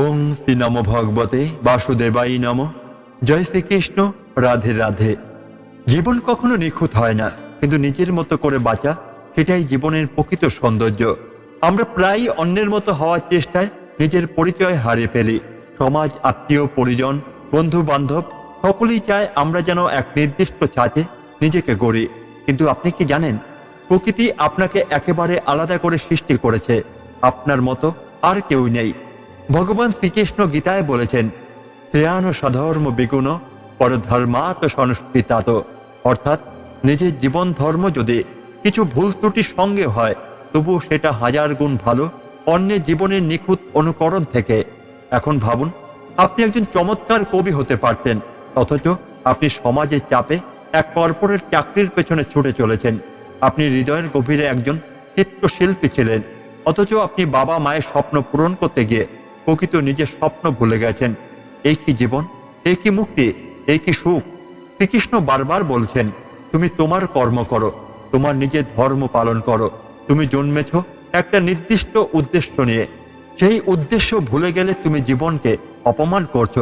ওম শ্রী নম ভগবতে বাসুদেবাই নম। জয় শ্রীকৃষ্ণ, রাধে রাধে। জীবন কখনো নিখুঁত হয় না, কিন্তু নিজের মতো করে বাঁচা সেটাই জীবনের প্রকৃত সৌন্দর্য। আমরা প্রায় অন্যের মতো হওয়ার চেষ্টায় নিজের পরিচয় হারিয়ে ফেলি। সমাজ, আত্মীয়, পরিজন বন্ধু বান্ধব সকলেই চায় আমরা যেন এক নির্দিষ্ট ছাঁচে নিজেকে গড়ি। কিন্তু আপনি কি জানেন, প্রকৃতি আপনাকে একেবারে আলাদা করে সৃষ্টি করেছে। আপনার মতো আর কেউ নেই। ভগবান শ্রীকৃষ্ণ গীতায় বলেছেন, শ্রেয়ান সধর্ম বিগুণ, পরধর্মাত সংস্কৃতাত। অর্থাৎ নিজের জীবন ধর্ম যদি কিছু ভুল ত্রুটির সঙ্গে হয়, তবু সেটা হাজার গুণ ভালো, অন্যের জীবনের নিখুঁত অনুকরণ থেকে। এখন ভাবুন, আপনি একজন চমৎকার কবি হতে পারতেন, অথচ আপনি সমাজের চাপে এক কর্পোরেট চাকরির পেছনে ছুটে চলেছেন। আপনি হৃদয়ের গভীরে একজন চিত্রশিল্পী ছিলেন, অথচ আপনি বাবা মায়ের স্বপ্ন পূরণ করতে গিয়ে প্রকৃত নিজের স্বপ্ন ভুলে গেছেন। এই কি জীবন? এই কি মুক্তি? এই কি সুখ? শ্রীকৃষ্ণ বারবার বলছেন, তুমি তোমার কর্ম করো, তোমার নিজের ধর্ম পালন করো। তুমি জন্মেছ একটা নির্দিষ্ট উদ্দেশ্য নিয়ে। সেই উদ্দেশ্য ভুলে গেলে তুমি জীবনকে অপমান করছ।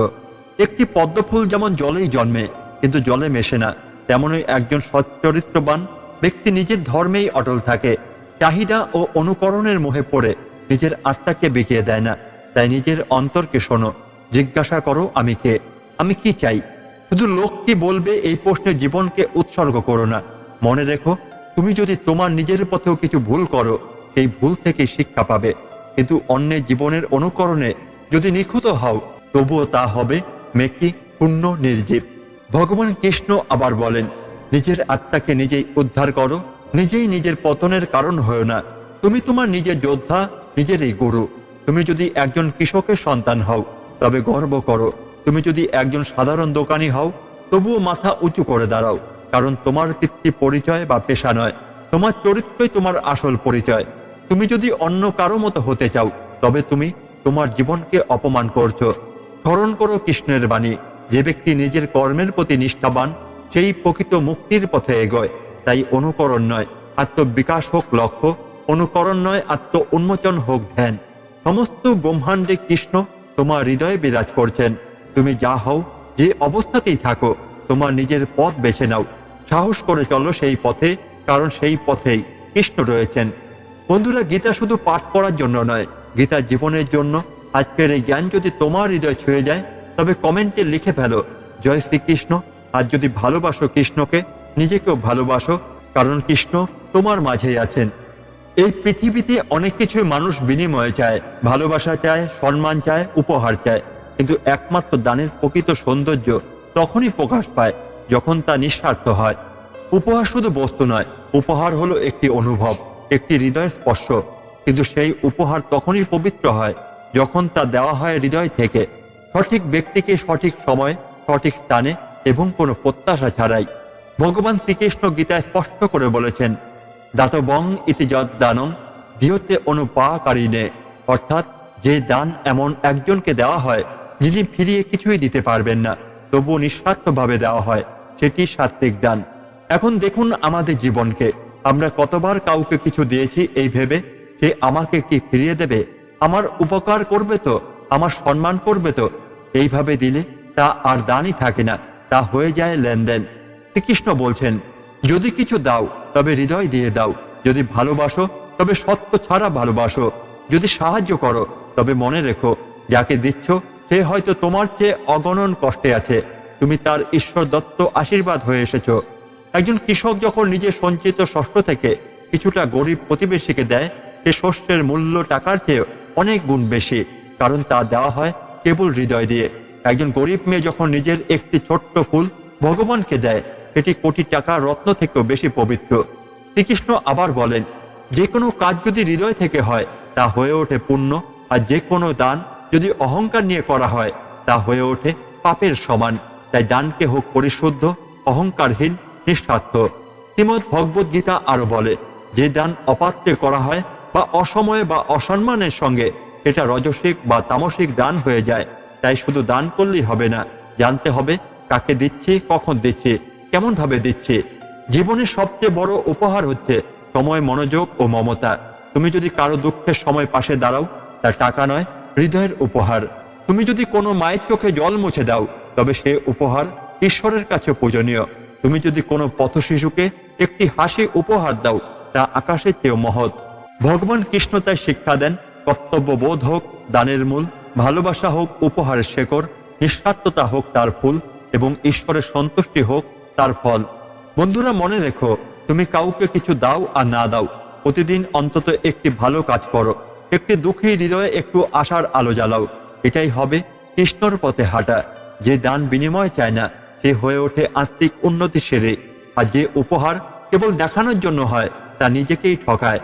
একটি পদ্মফুল যেমন জলেই জন্মে, কিন্তু জলে মেশে না। তেমনই একজন সচ্চরিত্রবান ব্যক্তি নিজের ধর্মেই অটল থাকে। চাহিদা ও অনুকরণের মোহে পড়ে, নিজের আত্মাকে বিকিয়ে দেয় না। তাই নিজের অন্তরকে শোনো, জিজ্ঞাসা করো, আমি কে? আমি কি চাই? শুধু লোক কি বলবে এই প্রশ্নে জীবনকে উৎসর্গ করো না। মনে রেখো, তুমি যদি তোমার নিজের পথেও কিছু ভুল করো, সেই ভুল থেকে শিক্ষা পাবে। কিন্তু অন্যের জীবনের অনুকরণে যদি নিখুঁত হও, তবুও তা হবে মেকি পূর্ণ নির্জীব। ভগবান কৃষ্ণ আবার বলেন, নিজের আত্মাকে নিজেই উদ্ধার করো, নিজেই নিজের পতনের কারণ হয়েও না। তুমি তোমার নিজের যোদ্ধা, নিজেরই গুরু। তুমি যদি একজন কৃষকের সন্তান হও, তবে গর্ব করো। তুমি যদি একজন সাধারণ দোকানি হও, তবুও মাথা উঁচু করে দাঁড়াও, কারণ তোমার পিতৃ পরিচয় বা পেশা নয়, তোমার চরিত্রই তোমার আসল পরিচয়। তুমি যদি অন্য কারও মতো হতে চাও, তবে তুমি তোমার জীবনকে অপমান করছ। স্মরণ করো কৃষ্ণের বাণী, যে ব্যক্তি নিজের কর্মের প্রতি নিষ্ঠাবান, সেই প্রকৃত মুক্তির পথে এগোয়। তাই অনুকরণ নয়, আত্মবিকাশ হোক লক্ষ্য, অনুকরণ নয়, আত্ম উন্মোচন হোক ধ্যান। সমস্ত ব্রহ্মাণ্ডে কৃষ্ণ তোমার হৃদয়ে বিরাজ করছেন। তুমি যা হও, যে অবস্থাতেই থাকো, তোমার নিজের পথ বেছে নাও। সাহস করে চলো সেই পথে, কারণ সেই পথেই কৃষ্ণ রয়েছেন। বন্ধুরা, গীতা শুধু পাঠ করার জন্য নয়, গীতা জীবনের জন্য। আজকের এই জ্ঞান যদি তোমার হৃদয় ছুঁয়ে যায়, তবে কমেন্টে লিখে ফেলো, জয় শ্রীকৃষ্ণ। আর যদি ভালোবাসো কৃষ্ণকে, নিজেকেও ভালোবাসো, কারণ কৃষ্ণ তোমার মাঝেই আছেন। এই পৃথিবীতে অনেক কিছুই মানুষ বিনিময়ে চায়, ভালোবাসা চায়, সম্মান চায়, উপহার চায়। কিন্তু একমাত্র দানের প্রকৃত সৌন্দর্য তখনই প্রকাশ পায়, যখন তা নিঃস্বার্থ হয়। উপহার শুধু বস্তু নয়, উপহার হলো একটি অনুভব, একটি হৃদয় স্পর্শ। কিন্তু সেই উপহার তখনই পবিত্র হয়, যখন তা দেওয়া হয় হৃদয় থেকে। সঠিক ব্যক্তিকে সঠিক সময়, সঠিক স্থানে এবং কোনো প্রত্যাশা ছাড়াই। ভগবান শ্রীকৃষ্ণ গীতায় স্পষ্ট করে বলেছেন দাতবং ইতি যৎ দানং দিয়তে অনুপাকারিণে। অর্থাৎ, যে দান এমন একজনকে দেওয়া হয়, যিনি ফিরিয়ে কিছুই দিতে পারবেন না তবু নিঃস্বার্থভাবে দেওয়া হয়, সেটি সাত্বিক দান। এখন দেখুন আমাদের জীবনকে। আমরা কতবার কাউকে কিছু দিয়েছি এই ভেবে, সে আমাকে কি ফিরিয়ে দেবে? আমার উপকার করবে তো? আমার সম্মান করবে তো? এইভাবে দিলে তা আর দানই থাকে না, তা হয়ে যায় লেনদেন। শ্রীকৃষ্ণ বলছেন, যদি কিছু দাও তবে হৃদয় দিয়ে দাও। যদি ভালোবাসো, তবে সত্য ছাড়া ভালোবাসো। যদি সাহায্য করো, তবে মনে রেখো, যাকে দিচ্ছ, সে হয়তো তোমার চেয়ে অগণন কষ্টে আছে। তুমি তার ঈশ্বর দত্ত আশীর্বাদ হয়ে এসেছ। একজন কৃষক যখন নিজের সঞ্চিত শস্য থেকে কিছুটা গরিব প্রতিবেশীকে দেয়, সে শস্যের মূল্য টাকার চেয়ে অনেক গুণ বেশি, কারণ তা দেওয়া হয় কেবল হৃদয় দিয়ে। একজন গরিব মেয়ে যখন নিজের একটি ছোট্ট ফুল ভগবানকে দেয় সেটি কোটি টাকা রত্ন থেকেও বেশি পবিত্র। শ্রীকৃষ্ণ আবার বলেন, যে কোনো কাজ যদি হৃদয় থেকে হয়, তা হয়ে ওঠে পুণ্য, আর যে কোনো দান যদি অহংকার নিয়ে করা হয়, তা হয়ে ওঠে পাপের সমান। তাই দানকে হোক পরিশুদ্ধ, অহংকারহীন, নিঃস্বার্থ। শ্রীমদ ভগবদ গীতা আরও বলে, যে দান অপাত্রে করা হয়, বা অসময়ে বা অসম্মানের সঙ্গে এটা রজসিক বা তামসিক দান হয়ে যায়। তাই শুধু দান করলেই হবে না, জানতে হবে কাকে দিচ্ছি, কখন দিচ্ছি। কেমন ভাবে দিচ্ছি? জীবনের সবচেয়ে বড় উপহার হচ্ছে সময়, মনোযোগ ও মমতা। তুমি যদি কারও দুঃখের সময় পাশে দাঁড়াও, তা টাকা নয়, হৃদয়ের উপহার। তুমি যদি কোনো মায়ের চোখে জল মুছে দাও, তবে সে উপহার ঈশ্বরের কাছে পূজনীয়। তুমি যদি কোনো পথ শিশুকে একটি হাসি উপহার দাও, তা আকাশের চেয়েও মহৎ। ভগবান কৃষ্ণ তাই শিক্ষা দেন, কর্তব্য বোধ হোক দানের মূল, ভালোবাসা হোক উপহারের শেকড় নিঃস্বার্থতা হোক তার ফুল, এবং ঈশ্বরের সন্তুষ্টি হোক তার ফল। বন্ধুরা, মনে রেখো, তুমি কাউকে কিছু দাও আর না দাও। প্রতিদিন অন্তত একটি ভালো কাজ করো। একটি দুঃখী হৃদয়ে একটু আশার আলো জ্বালাও। এটাই হবে কৃষ্ণর পথে হাঁটা। যে দান বিনিময় চায় না, সে হয়ে ওঠে আত্মিক উন্নতি সেরে। আর যে উপহার কেবল দেখানোর জন্য হয়, তা নিজেকেই ঠকায়।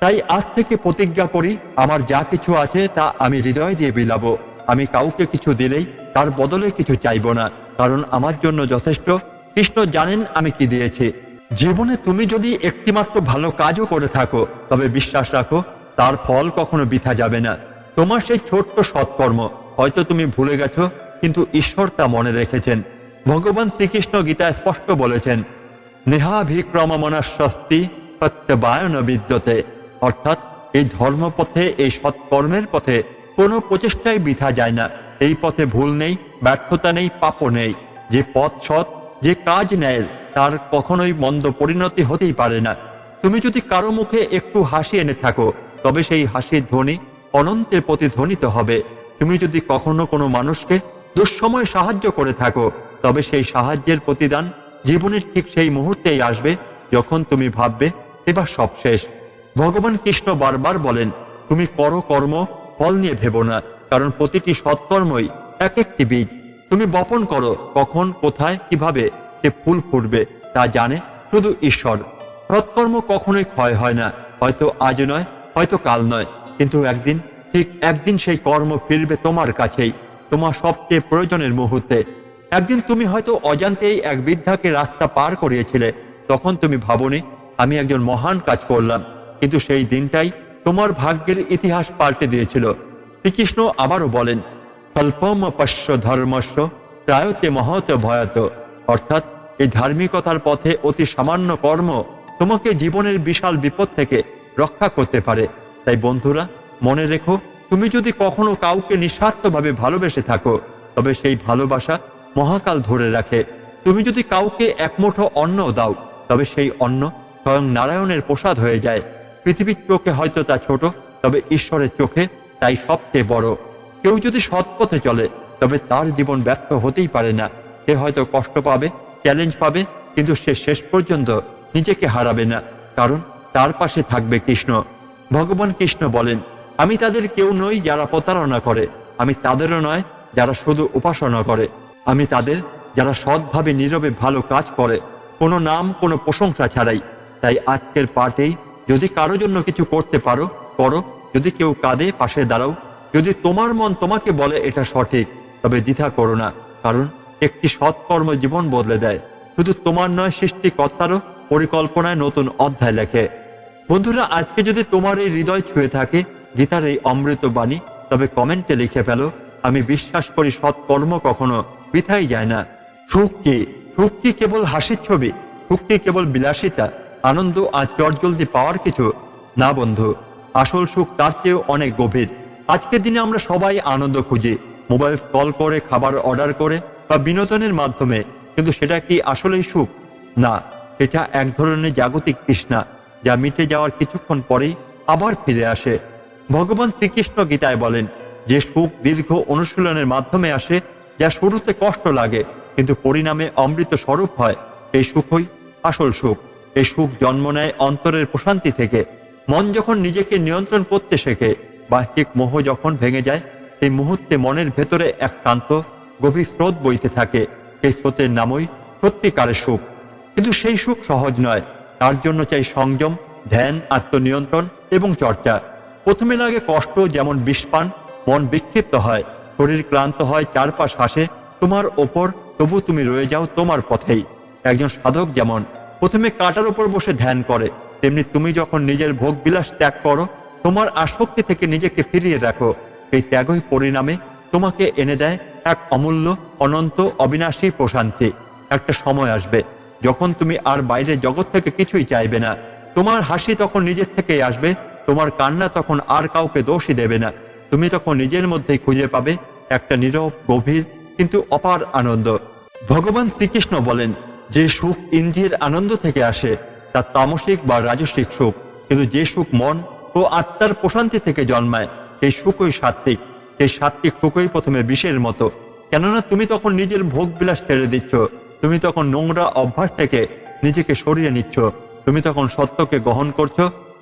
তাই আজ থেকে প্রতিজ্ঞা করি, আমার যা কিছু আছে তা আমি হৃদয় দিয়ে বিলাবো। আমি কাউকে কিছু দিলেই তার বদলে কিছু চাইব না, কারণ আমার জন্য যথেষ্ট। কৃষ্ণ জানেন আমি কি দিয়েছি। জীবনে তুমি যদি একটিমাত্র ভালো কাজও করে থাকো, তবে বিশ্বাস রাখো, তার ফল কখনো বৃথা যাবে না। তোমার সেই ছোট্ট সৎকর্ম, হয়তো তুমি ভুলে গেছো, কিন্তু ঈশ্বর তা মনে রেখেছেন। ভগবান শ্রীকৃষ্ণ গীতায় স্পষ্ট বলেছেন নেহাভিক্রম মনস্বস্তি প্রত্যবায়ন বিদ্যতে। অর্থাৎ এই ধর্মপথে, এই সৎকর্মের পথে কোনো প্রচেষ্টাই বিথা যায় না। এই পথে ভুল নেই, ব্যর্থতা নেই, পাপও নেই। যে পথ সৎ যে কাজ নেয়, তার কখনোই মন্দ পরিণতি হতেই পারে না। তুমি যদি কারও মুখে একটু হাসি এনে থাকো, তবে সেই হাসির ধ্বনি অনন্তের প্রতিধ্বনিত হবে। তুমি যদি কখনো কোনো মানুষকে দুঃসময় সাহায্য করে থাকো, তবে সেই সাহায্যের প্রতিদান জীবনের ঠিক সেই মুহূর্তেই আসবে, যখন তুমি ভাববে, এবার সব শেষ। ভগবান কৃষ্ণ বারবার বলেন, তুমি করো কর্ম, ফল নিয়ে ভেবো না, কারণ প্রতিটি সৎকর্মই এক একটি বীজ। তুমি বপন করো কখন, কোথায়, কীভাবে সে ফুল ফুটবে তা জানে শুধু ঈশ্বর। সৎকর্ম কখনোই ক্ষয় হয় না, হয়তো আজ নয়, হয়তো কাল নয়, কিন্তু একদিন, ঠিক একদিন সেই কর্ম ফিরবে তোমার কাছেই, তোমার সবচেয়ে প্রয়োজনের মুহূর্তে। একদিন তুমি হয়তো অজান্তেই এক বৃদ্ধাকে রাস্তা পার করিয়েছিলে, তখন তুমি ভাবনি, আমি একজন মহান কাজ করলাম, কিন্তু সেই দিনটাই তোমার ভাগ্যের ইতিহাস পাল্টে দিয়েছিল। শ্রীকৃষ্ণ আবারও বলেন স্বল্পম পশ্য ধর্মস্য প্রায়তে মহত ভয়ত। অর্থাৎ এই ধার্মিকতার পথে অতি সামান্য কর্ম তোমাকে জীবনের বিশাল বিপদ থেকে রক্ষা করতে পারে। তাই বন্ধুরা, মনে রেখো, তুমি যদি কখনো কাউকে নিঃস্বার্থভাবে ভালোবেসে থাকো, তবে সেই ভালোবাসা মহাকাল ধরে রাখে। তুমি যদি কাউকে এক মুঠো অন্ন দাও, তবে সেই অন্ন স্বয়ং নারায়ণের প্রসাদ হয়ে যায়। পৃথিবীর চোখে হয়তো তা ছোট, তবে ঈশ্বরের চোখে তাই সবচেয়ে বড়। কেউ যদি সৎ পথে চলে, তবে তার জীবন ব্যর্থ হতেই পারে না। সে হয়তো কষ্ট পাবে চ্যালেঞ্জ পাবে, কিন্তু সে শেষ পর্যন্ত নিজেকে হারাবে না, কারণ তার পাশে থাকবে কৃষ্ণ। ভগবান কৃষ্ণ বলেন, আমি তাদের কেউ নই যারা প্রতারণা করে, আমি তাদেরও নয় যারা শুধু উপাসনা করে। আমি তাদের যারা সৎভাবে, নীরবে ভালো কাজ করে। কোনো নাম, কোনো প্রশংসা ছাড়াই। তাই আজকের পাঠেই যদি কারও জন্য কিছু করতে পারো, করো। যদি কেউ কাঁদে, পাশে দাঁড়াও। যদি তোমার মন তোমাকে বলে এটা সঠিক, তবে দ্বিধা করো না, কারণ একটি সৎকর্ম জীবন বদলে দেয়। শুধু তোমার নয়, সৃষ্টিকর্তারও পরিকল্পনায় নতুন অধ্যায় লেখে। বন্ধুরা, আজকে যদি তোমার এই হৃদয় ছুঁয়ে থাকে, গীতার এই অমৃত বাণী, তবে কমেন্টে লিখে ফেলো, আমি বিশ্বাস করি সৎকর্ম কখনো বৃথাই যায় না। সুখ কি? সুখ কি কেবল হাসির ছবি? সুখ কি কেবল বিলাসিতা? আনন্দ আর চটজলদি পাওয়ার কিছু? না বন্ধু, আসল সুখ তার চেয়েও অনেক গভীর। আজকের দিনে আমরা সবাই আনন্দ খুঁজি। মোবাইল কল করে, খাবার অর্ডার করে বা বিনোদনের মাধ্যমে। কিন্তু সেটা কি আসলেই সুখ? না, এটা এক ধরনের জাগতিক তৃষ্ণা যা মিটে যাওয়ার কিছুক্ষণ পরেই আবার ফিরে আসে। ভগবান শ্রীকৃষ্ণ গীতায় বলেন, যে সুখ দীর্ঘ অনুশীলনের মাধ্যমে আসে, যা শুরুতে কষ্ট লাগে, কিন্তু পরিণামে অমৃত স্বরূপ হয় এই সুখই আসল সুখ। এই সুখ জন্ম নেয় অন্তরের প্রশান্তি থেকে। মন যখন নিজেকে নিয়ন্ত্রণ করতে শেখে বাহ্যিক মোহ যখন ভেঙে যায়, সেই মুহূর্তে মনের ভেতরে এক শান্ত গভীর স্রোত বইতে থাকে। সেই স্রোতের নামই সত্যিকারের সুখ। কিন্তু সেই সুখ সহজ নয়। তার জন্য চাই সংযম, ধ্যান, আত্মনিয়ন্ত্রণ এবং চর্চা। প্রথমে লাগে কষ্ট, যেমন বিষপান মন বিক্ষিপ্ত হয়। শরীর ক্লান্ত হয়, চারপাশ হাসে, তোমার ওপর তবু তুমি রয়ে যাও তোমার পথেই। একজন সাধক যেমন, প্রথমে কাটার ওপর বসে ধ্যান করে। তেমনি তুমি যখন নিজের ভোগ বিলাস ত্যাগ করো তোমার আসক্তি থেকে নিজেকে ফিরিয়ে রাখো এই ত্যাগই পরিণামে তোমাকে এনে দেয় এক অমূল্য, অনন্ত, অবিনাশী প্রশান্তি। একটা সময় আসবে যখন তুমি আর বাইরে জগৎ থেকে কিছুই চাইবে না। তোমার হাসি তখন নিজের থেকেই আসবে, তোমার কান্না তখন আর কাউকে দোষই দেবে না। তুমি তখন নিজের মধ্যেই খুঁজে পাবে একটা নীরব, গভীর, কিন্তু অপার আনন্দ। ভগবান শ্রীকৃষ্ণ বলেন, যে সুখ ইন্দ্রিয়ের আনন্দ থেকে আসে, তা তামসিক বা রাজসিক সুখ। কিন্তু যে সুখ মন ও আত্মার প্রশান্তি থেকে জন্মায়। সেই সুখই সাত্ত্বিক। সেই সাত্ত্বিক সুখই প্রথমে বিষের মতো। কেননা তুমি তখন নিজের ভোগ বিলাস ছেড়ে দিচ্ছ। তুমি তখন নোংরা অভ্যাস থেকে নিজেকে সরিয়ে নিচ্ছ। তুমি তখন সত্যকে গ্রহণ করছ,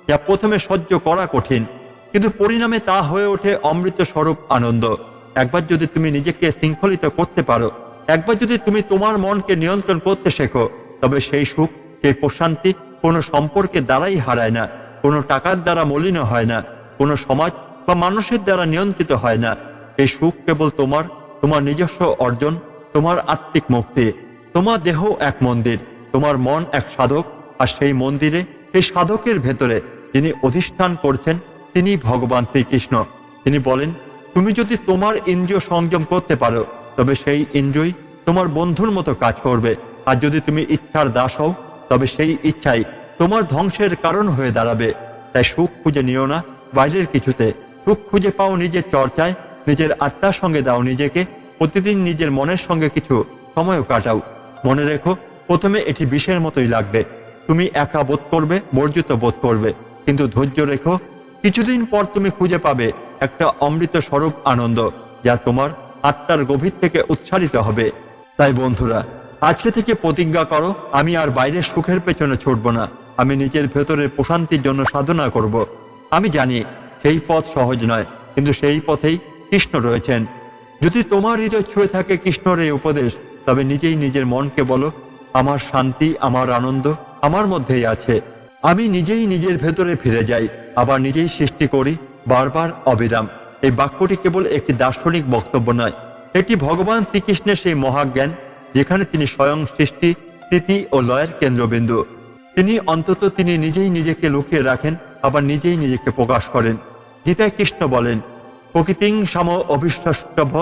যা প্রথমে সহ্য করা কঠিন। কিন্তু পরিণামে তা হয়ে ওঠে অমৃত স্বরূপ আনন্দ। একবার যদি তুমি নিজেকে শৃঙ্খলিত করতে পারো, একবার যদি তুমি তোমার মনকে নিয়ন্ত্রণ করতে শেখো, তবে সেই সুখ, সেই প্রশান্তি কোনো সম্পর্কে দ্বারাই হারায় না। কোনো টাকার দ্বারা মলিন হয় না, কোনো সমাজ বা মানুষের দ্বারা নিয়ন্ত্রিত হয় না। এই সুখ কেবল তোমার তোমার নিজস্ব অর্জন, তোমার আত্মিক মুক্তি। তোমার দেহ এক মন্দির, তোমার মন এক সাধক, আর সেই মন্দিরে, সেই সাধকের ভেতরে যিনি অধিষ্ঠান করছেন, তিনি ভগবান শ্রীকৃষ্ণ। তিনি বলেন, তুমি যদি তোমার ইন্দ্রিয় সংযম করতে পারো, তবে সেই ইন্দ্রিয় তোমার বন্ধুর মতো কাজ করবে। আর যদি তুমি ইচ্ছার দাস হও, তবে সেই ইচ্ছাই তোমার ধ্বংসের কারণ হয়ে দাঁড়াবে। তাই সুখ খুঁজে নিও না। বাইরের কিছুতে সুখ খুঁজে পাও নিজের চর্চায়, নিজের আত্মার সঙ্গে দাও নিজেকে। প্রতিদিন নিজের মনের সঙ্গে কিছু সময়ও কাটাও। মনে রেখো, প্রথমে এটি বিষের মতোই লাগবে। তুমি একা বোধ করবে, বর্জিত বোধ করবে। কিন্তু ধৈর্য রেখো, কিছুদিন পর তুমি খুঁজে পাবে একটা অমৃত স্বরূপ আনন্দ, যা তোমার আত্মার গভীর থেকে উচ্চারিত হবে। তাই বন্ধুরা, আজকে থেকে প্রতিজ্ঞা করো, আমি আর বাইরের সুখের পেছনে ছুটব না। আমি নিজের ভেতরের প্রশান্তির জন্য সাধনা করব। আমি জানি সেই পথ সহজ নয়, কিন্তু সেই পথেই কৃষ্ণ রয়েছেন। যদি তোমার হৃদয় ছুঁয়ে থাকে কৃষ্ণর এই উপদেশ, তবে নিজেই নিজের মনকে বলো, আমার শান্তি, আমার আনন্দ আমার মধ্যেই আছে। আমি নিজেই নিজের ভেতরে ফিরে যাই, আবার নিজেই সৃষ্টি করি, বারবার অবিরাম। এই বাক্যটি কেবল একটি দার্শনিক বক্তব্য নয়, এটি ভগবান শ্রীকৃষ্ণের সেই মহাজ্ঞান, যেখানে তিনি স্বয়ং সৃষ্টি, স্থিতি ও লয়ের কেন্দ্রবিন্দু। তিনি অন্তত তিনি নিজেই নিজেকে লুকিয়ে রাখেন, আবার নিজেই নিজেকে প্রকাশ করেন। গীতায় কৃষ্ণ বলেন, প্রকৃতিং সম অবিশ্বাসভ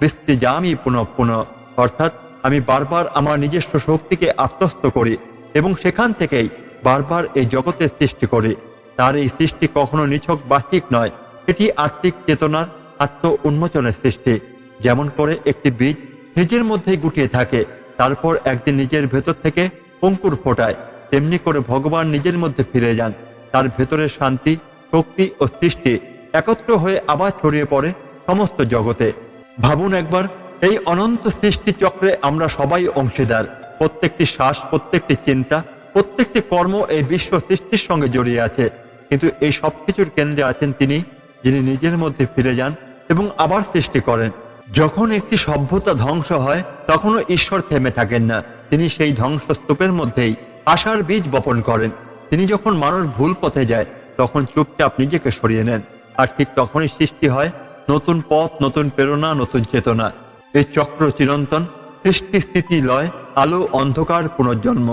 বৃষ্টি জামি পুনঃ পুনঃ। অর্থাৎ আমি বারবার আমার নিজস্ব শক্তিকে আত্মস্থ করি এবং সেখান থেকেই বারবার এই জগতের সৃষ্টি করি। তার এই সৃষ্টি কখনো নিছক বাহ্যিক নয়, এটি আত্মিক চেতনার আত্ম উন্মোচনের সৃষ্টি। যেমন করে একটি বীজ নিজের মধ্যেই গুটিয়ে থাকে, তারপর একদিন নিজের ভেতর থেকে অঙ্কুর ফোটায়। তেমনি করে ভগবান নিজের মধ্যে ফিরে যান। তার ভেতরে শান্তি, শক্তি ও সৃষ্টি একত্র হয়ে আবার ছড়িয়ে পড়ে সমস্ত জগতে। ভাবুন একবার, এই অনন্ত সৃষ্টি চক্রে আমরা সবাই অংশীদার। প্রত্যেকটি শ্বাস, প্রত্যেকটি চিন্তা, প্রত্যেকটি কর্ম এই বিশ্ব সৃষ্টির সঙ্গে জড়িয়ে আছে। কিন্তু এই সব কিছুর কেন্দ্রে আছেন তিনি, যিনি নিজের মধ্যে ফিরে যান এবং আবার সৃষ্টি করেন। যখন একটি সভ্যতা ধ্বংস হয়, তখনও ঈশ্বর থেমে থাকেন না। তিনি সেই ধ্বংসস্তূপের মধ্যেই আশার বীজ বপন করেন। তিনি যখন মানুষ ভুল পথে যায়, তখন চুপচাপ নিজেকে সরিয়ে নেন। আর ঠিক তখনই সৃষ্টি হয় নতুন পথ, নতুন প্রেরণা, নতুন চেতনা। এই চক্র চিরন্তন, সৃষ্টি স্থিতি লয়, আলো অন্ধকার পুনর্জন্ম।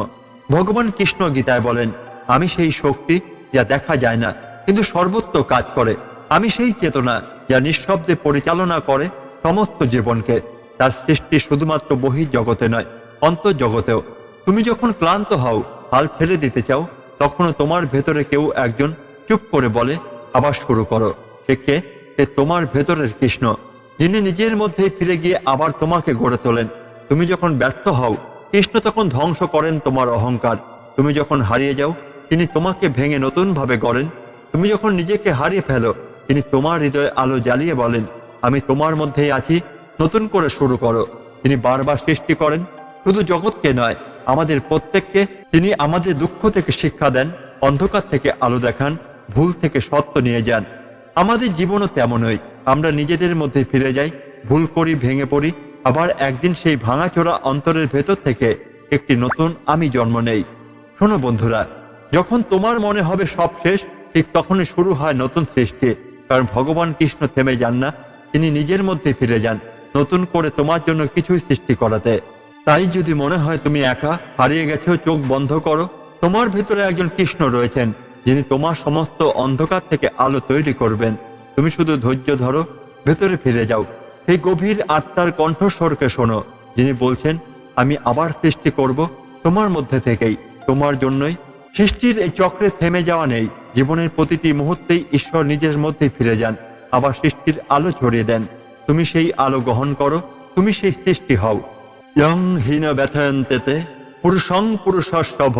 ভগবান কৃষ্ণ গীতায় বলেন, আমি সেই শক্তি যা দেখা যায় না, কিন্তু সর্বত্র কাজ করে। আমি সেই চেতনা যা নিঃশব্দে পরিচালনা করে সমস্ত জীবনকে। তার সৃষ্টি শুধুমাত্র বহি জগতে নয় অন্তর জগতেও তুমি যখন ক্লান্ত হও, হাল ছেড়ে দিতে চাও, তখনও তোমার ভেতরে কেউ একজন চুপ করে বলে, আবার শুরু করো। সে কে? তোমার ভেতরের কৃষ্ণ। যিনি নিজের মধ্যে ফিরে গিয়ে আবার তোমাকে গড়ে তোলেন। তুমি যখন ব্যর্থ হও, কৃষ্ণ তখন ধ্বংস করেন তোমার অহংকার। তুমি যখন হারিয়ে যাও, তিনি তোমাকে ভেঙে নতুনভাবে গড়েন। তুমি যখন নিজেকে হারিয়ে ফেলো, তিনি তোমার হৃদয়ে আলো জ্বালিয়ে বলেন, আমি তোমার মধ্যেই আছি, নতুন করে শুরু করো। তিনি বারবার সৃষ্টি করেন, শুধু জগৎকে নয় আমাদের প্রত্যেককে তিনি আমাদের দুঃখ থেকে শিক্ষা দেন, অন্ধকার থেকে আলো দেখান, ভুল থেকে সত্য নিয়ে যান। আমাদের জীবনও তেমনই। আমরা নিজেদের মধ্যে ফিরে যাই, ভুল করি, ভেঙে পড়ি। আবার একদিন সেই ভাঙাচোরা অন্তরের ভেতর থেকে একটি নতুন আমি জন্ম নেই। শোনো বন্ধুরা, যখন তোমার মনে হবে সব শেষ, ঠিক তখনই শুরু হয় নতুন সৃষ্টি। কারণ ভগবান কৃষ্ণ থেমে যান না, তিনি নিজের মধ্যে ফিরে যান, নতুন করে তোমার জন্য কিছুই সৃষ্টি করাতে। তাই যদি মনে হয় তুমি একা হারিয়ে গেছো, চোখ বন্ধ করো। তোমার ভিতরে একজন কৃষ্ণ রয়েছেন, যিনি তোমার সমস্ত অন্ধকার থেকে আলো তৈরি করবেন। তুমি শুধু ধৈর্য ধরো, ভেতরে ফিরে যাও। সেই গভীর আত্মার কণ্ঠস্বরকে শোনো, যিনি বলছেন, আমি আবার সৃষ্টি করব তোমার মধ্যে থেকেই, তোমার জন্যই। সৃষ্টির এই চক্রে থেমে যাওয়া নেই, জীবনের প্রতিটি মুহূর্তেই ঈশ্বর নিজের মধ্যে ফিরে যান, আবার সৃষ্টির আলো ছড়িয়ে দেন। তুমি সেই আলো গ্রহণ করো, তুমি সেই সৃষ্টি হও। ইয়ং হীন ব্যথয়ন্তেতে পুরুষং পুরুষস্তভ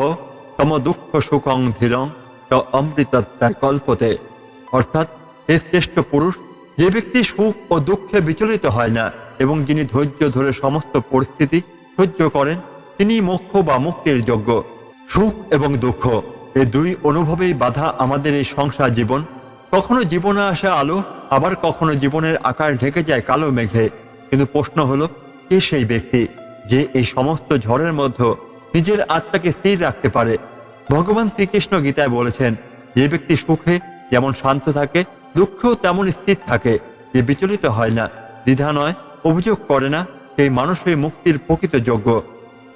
তম দুঃখ সুখং ধীরং ত অমৃতত্যায় কল্পতে। অর্থাৎ এ শ্রেষ্ঠ পুরুষ, যে ব্যক্তি সুখ ও দুঃখে বিচলিত হয় না, এবং যিনি ধৈর্য ধরে সমস্ত পরিস্থিতি সহ্য করেন, তিনি মোক্ষ বা মুক্তির যোগ্য। সুখ এবং দুঃখ এই দুই অনুভবেই বাধা আমাদের এই সংসার জীবন। কখনো জীবনে আসে আলো, আবার কখনো জীবনের আকার ঢেকে যায় কালো মেঘে। কিন্তু প্রশ্ন হলো, কে সেই ব্যক্তি? যে এই সমস্ত ঝড়ের মধ্যে নিজের আত্মাকে স্থির রাখতে পারে। ভগবান শ্রীকৃষ্ণ গীতায় বলেছেন, যে ব্যক্তি সুখে যেমন শান্ত থাকে, দুঃখেও তেমন স্থির থাকে, যে বিচলিত হয় না, দ্বিধা নয়, অভিযোগ করে না, সেই মানুষই মুক্তির প্রকৃত যোগ্য।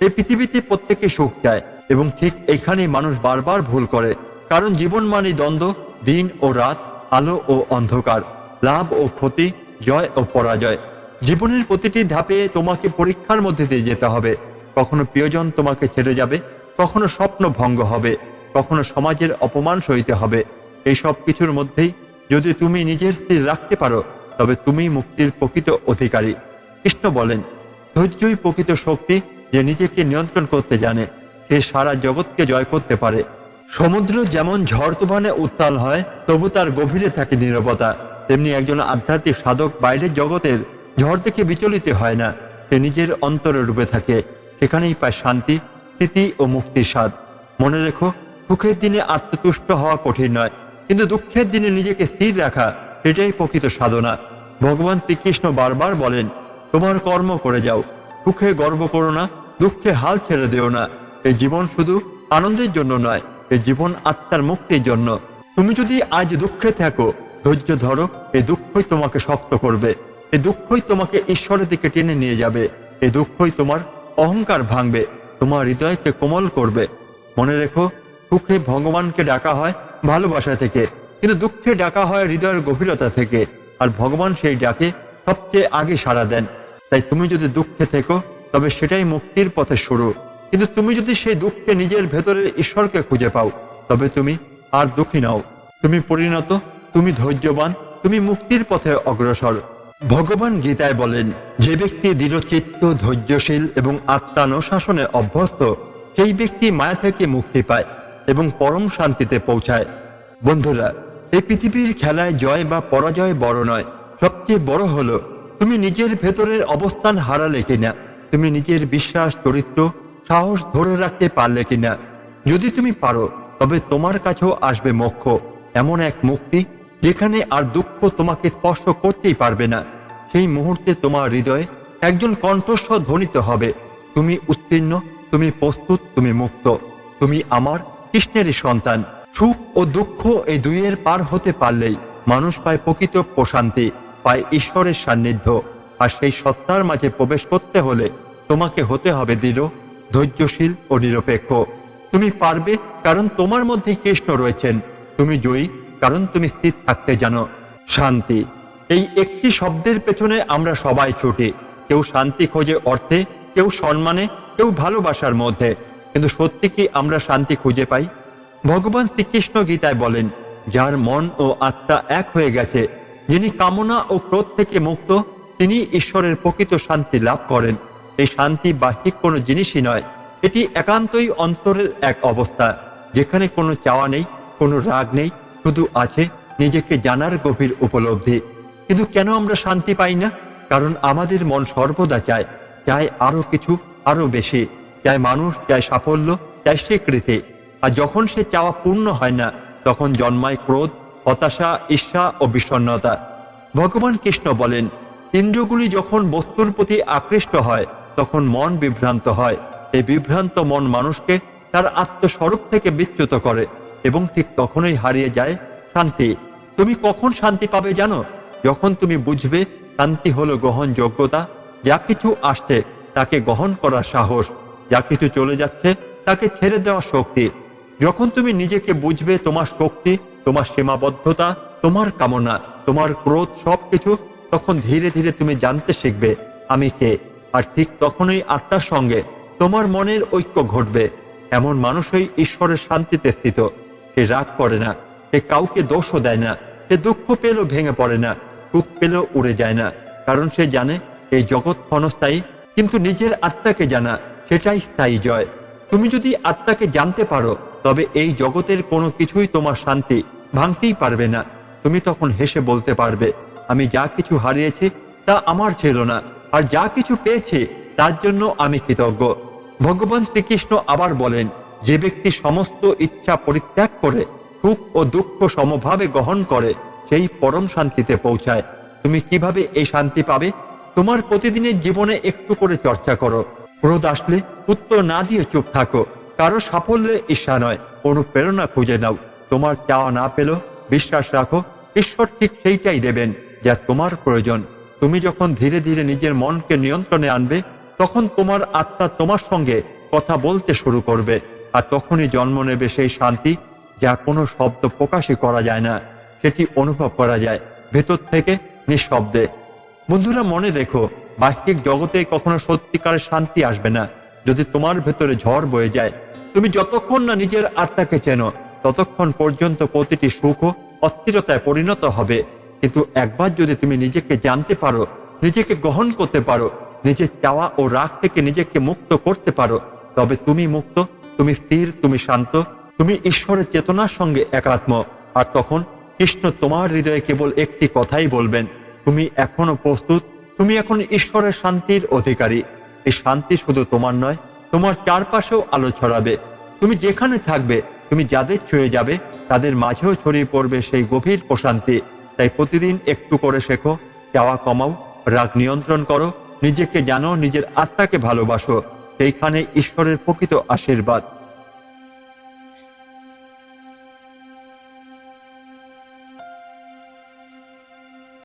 এই পৃথিবীতে প্রত্যেকে সুখ চায় এবং ঠিক এখানেই মানুষ বারবার ভুল করে, কারণ জীবন মানে দ্বন্দ্ব, দিন ও রাত, আলো ও অন্ধকার, লাভ ও ক্ষতি, জয় ও পরাজয়। জীবনের প্রতিটি ধাপে তোমাকে পরীক্ষার মধ্যে দিয়ে যেতে হবে। কখনো প্রিয়জন তোমাকে ছেড়ে যাবে, কখনো স্বপ্ন ভঙ্গ হবে, কখনো সমাজের অপমান সইতে হবে। এই সব কিছুর মধ্যেই যদি তুমি নিজের স্থির রাখতে পারো, তবে তুমি মুক্তির প্রকৃত অধিকারী। কৃষ্ণ বলেন, ধৈর্যই প্রকৃত শক্তি যে নিজেকে নিয়ন্ত্রণ করতে জানে। সে সারা জগৎকে জয় করতে পারে। সমুদ্র যেমন ঝড় তুফানে উত্তাল হয়, তবু তার গভীরে থাকে নীরবতা। তেমনি একজন আধ্যাত্মিক সাধক বাইরের জগতের ঝড় থেকে বিচলিত হয় না। সে নিজের অন্তরে ডুবে থাকে। সেখানেই পায় শান্তি স্থিতি ও মুক্তির স্বাদ। মনে রেখো, সুখের দিনে আত্মতুষ্ট হওয়া কঠিন নয়, কিন্তু দুঃখের দিনে নিজেকে স্থির রাখা, সেটাই প্রকৃত সাধনা। ভগবান শ্রীকৃষ্ণ বারবার বলেন, তোমার কর্ম করে যাও। সুখে গর্ব করো না, দুঃখে হাল ছেড়ে দিও না। এই জীবন শুধু আনন্দের জন্য নয়, এই জীবন আত্মার মুক্তির জন্য। তুমি যদি আজ দুঃখে থাকো, ধৈর্য ধরো, এই দুঃখই তোমাকে শক্ত করবে। এই দুঃখই তোমাকে ঈশ্বরের দিকে টেনে নিয়ে যাবে। এই দুঃখই তোমার অহংকার ভাঙবে, তোমার হৃদয়কে কোমল করবে। মনে রেখো, সুখে ভগবানকে ডাকা হয় ভালোবাসা থেকে, কিন্তু দুঃখে ডাকা হয় হৃদয়ের গভীরতা থেকে, আর ভগবান সেই ডাকে সবচেয়ে আগে সাড়া দেন। তাই তুমি যদি দুঃখে থেকো, তবে সেটাই মুক্তির পথে শুরু। কিন্তু তুমি যদি সেই দুঃখে নিজের ভেতরের ঈশ্বরকে খুঁজে পাও, তবে তুমি আর দুঃখী নাও। তুমি পরিণত, তুমি ধৈর্যবান, তুমি মুক্তির পথে অগ্রসর। ভগবান গীতায় বলেন, যে ব্যক্তি দৃঢ়চিত্ত, ধৈর্যশীল এবং আত্মানুশাসনে অভ্যস্ত, সেই ব্যক্তি মায়া থেকে মুক্তি পায় এবং পরম শান্তিতে পৌঁছায়। বন্ধুরা, এই পৃথিবীর খেলায় জয় বা পরাজয় বড় নয়, সবচেয়ে বড় হলো, তুমি নিজের ভেতরের অবস্থান হারালে কিনা, তুমি নিজের বিশ্বাস, চরিত্র, সাহস ধরে রাখতে পারলে কিনা। যদি তুমি পারো, তবে তোমার কাছেও আসবে মোক্ষ, এমন এক মুক্তি যেখানে আর দুঃখ তোমাকে স্পর্শ করতেই পারবে না। সেই মুহূর্তে তোমার হৃদয়ে একজন কণ্ঠস্বর ধ্বনিত হবে। তুমি উত্তীর্ণ, তুমি প্রস্তুত, তুমি মুক্ত। তুমি আমার কৃষ্ণেরই সন্তান। সুখ ও দুঃখ এই দুইয়ের পার হতে পারলেই মানুষ পায় প্রকৃত প্রশান্তি, পায় ঈশ্বরের সান্নিধ্য। আর সেই সত্তার মাঝে প্রবেশ করতে হলে তোমাকে হতে হবে দৃঢ়, ধৈর্যশীল ও নিরপেক্ষ। তুমি পারবে কারণ তোমার মধ্যে কৃষ্ণ রয়েছেন। তুমি জয়ী কারণ তুমি স্থির থাকতে জানো, শান্তি। এই একটি শব্দের পেছনে আমরা সবাই ছুটি। কেউ শান্তি খোঁজে অর্থে, কেউ সম্মানে, কেউ ভালোবাসার মধ্যে। কিন্তু সত্যি কি আমরা শান্তি খুঁজে পাই? ভগবান শ্রীকৃষ্ণ গীতায় বলেন, যার মন ও আত্মা এক হয়ে গেছে, যিনি কামনা ও ক্রোধ থেকে মুক্ত, তিনি ঈশ্বরের প্রকৃত শান্তি লাভ করেন। এই শান্তি বাহ্যিক কোনো জিনিসই নয়, এটি একান্তই অন্তরের এক অবস্থা। যেখানে কোনো চাওয়া নেই, কোনো রাগ নেই শুধু আছে নিজেকে জানার গভীর উপলব্ধি। কিন্তু কেন আমরা শান্তি পাই না? কারণ আমাদের মন সর্বদা চায় চায় আরও কিছু, আরও বেশি। চায় মানুষ, চায় সাফল্য, চায় স্বীকৃতি। আর যখন সে চাওয়া পূর্ণ হয় না, তখন জন্মায় ক্রোধ, হতাশা, ঈর্ষা ও বিষণ্ণতা। ভগবান কৃষ্ণ বলেন, ইন্দ্রগুলি যখন বস্তুর প্রতি আকৃষ্ট হয়, তখন মন বিভ্রান্ত হয়। এই বিভ্রান্ত মন মানুষকে তার আত্মস্বরূপ থেকে বিচ্যুত করে। এবং ঠিক তখনই হারিয়ে যায় শান্তি। তুমি কখন শান্তি পাবে জানো? যখন তুমি বুঝবে শান্তি হলো গ্রহণযোগ্যতা, যা কিছু আসছে তাকে গ্রহণ করার সাহস, যা কিছু চলে যাচ্ছে তাকে ছেড়ে দেওয়ার শক্তি। যখন তুমি নিজেকে বুঝবে তোমার শক্তি, তোমার সীমাবদ্ধতা, তোমার কামনা, তোমার ক্রোধ সবকিছু, তখন ধীরে ধীরে তুমি জানতে শিখবে, আমি কে? আর ঠিক তখনই আত্মার সঙ্গে তোমার মনের ঐক্য ঘটবে। এমন মানুষই ঈশ্বরের শান্তিতে স্থিত। সে রাগ করে না সে কাউকে দোষও দেয় না সে দুঃখ পেলেও ভেঙে পড়ে না, সুখ পেলেও উড়ে যায় না, কারণ সে জানে এই জগৎ ক্ষণস্থায়ী, কিন্তু নিজের আত্মাকে জানা, সেটাই স্থায়ী জয়। তুমি যদি আত্মাকে জানতে পারো, তবে এই জগতের কোনো কিছুই তোমার শান্তি ভাঙতেই পারবে না। তুমি তখন হেসে বলতে পারবে, আমি যা কিছু হারিয়েছি, তা আমার ছিল না, আর যা কিছু পেয়েছি, তার জন্য আমি কৃতজ্ঞ। ভগবান শ্রীকৃষ্ণ আবার বলেন যে ব্যক্তি সমস্ত ইচ্ছা পরিত্যাগ করে, সুখ ও দুঃখ সমভাবে গ্রহণ করে, সেই পরম শান্তিতে পৌঁছায়। তুমি কীভাবে এই শান্তি পাবে? তোমার প্রতিদিনের জীবনে একটু করে চর্চা করো। ক্রোধ আসলে উত্তর না দিয়ে চুপ থাকো। কারও সাফল্যে ঈর্ষা নয়, অনুপ্রেরণা খুঁজে নাও। তোমার চাওয়া না পেলেও বিশ্বাস রাখো, ঈশ্বর ঠিক সেইটাই দেবেন যা তোমার প্রয়োজন। তুমি যখন ধীরে ধীরে নিজের মনকে নিয়ন্ত্রণে আনবে, তখন তোমার আত্মা তোমার সঙ্গে কথা বলতে শুরু করবে। আর তখনই জন্ম নেবে সেই শান্তি যা কোনো শব্দ প্রকাশই করা যায় না, সেটি অনুভব করা যায়, ভেতর থেকে নিঃশব্দে। বন্ধুরা, মনে রেখো, বাহ্যিক জগতে কখনো সত্যিকারের শান্তি আসবে না। যদি তোমার ভেতরে ঝড় বয়ে যায়, তুমি যতক্ষণ না নিজের আত্মাকে চেনো, ততক্ষণ পর্যন্ত প্রতিটি সুখ অস্থিরতায় পরিণত হবে। কিন্তু একবার যদি তুমি নিজেকে জানতে পারো, নিজেকে গ্রহণ করতে পারো, নিজের চাওয়া ও রাগ থেকে নিজেকে মুক্ত করতে পারো, তবে তুমি মুক্ত তুমি স্থির, তুমি শান্ত, তুমি ঈশ্বরের চেতনার সঙ্গে একাত্ম। আর তখন কৃষ্ণ তোমার হৃদয়ে কেবল একটি কথাই বলবেন, তুমি এখনও প্রস্তুত, তুমি এখন ঈশ্বরের শান্তির অধিকারী। এই শান্তি শুধু তোমার নয়, তোমার চারপাশেও আলো ছড়াবে। তুমি যেখানে থাকবে, তুমি যাদের ছুঁয়ে যাবে, তাদের মাঝেও ছড়িয়ে পড়বে সেই গভীর প্রশান্তি। তাই প্রতিদিন একটু করে শেখো, চাওয়া কমাও, রাগ নিয়ন্ত্রণ করো, নিজেকে জানো, নিজের আত্মাকে ভালোবাসো। সেইখানে ঈশ্বরের প্রকৃত আশীর্বাদ।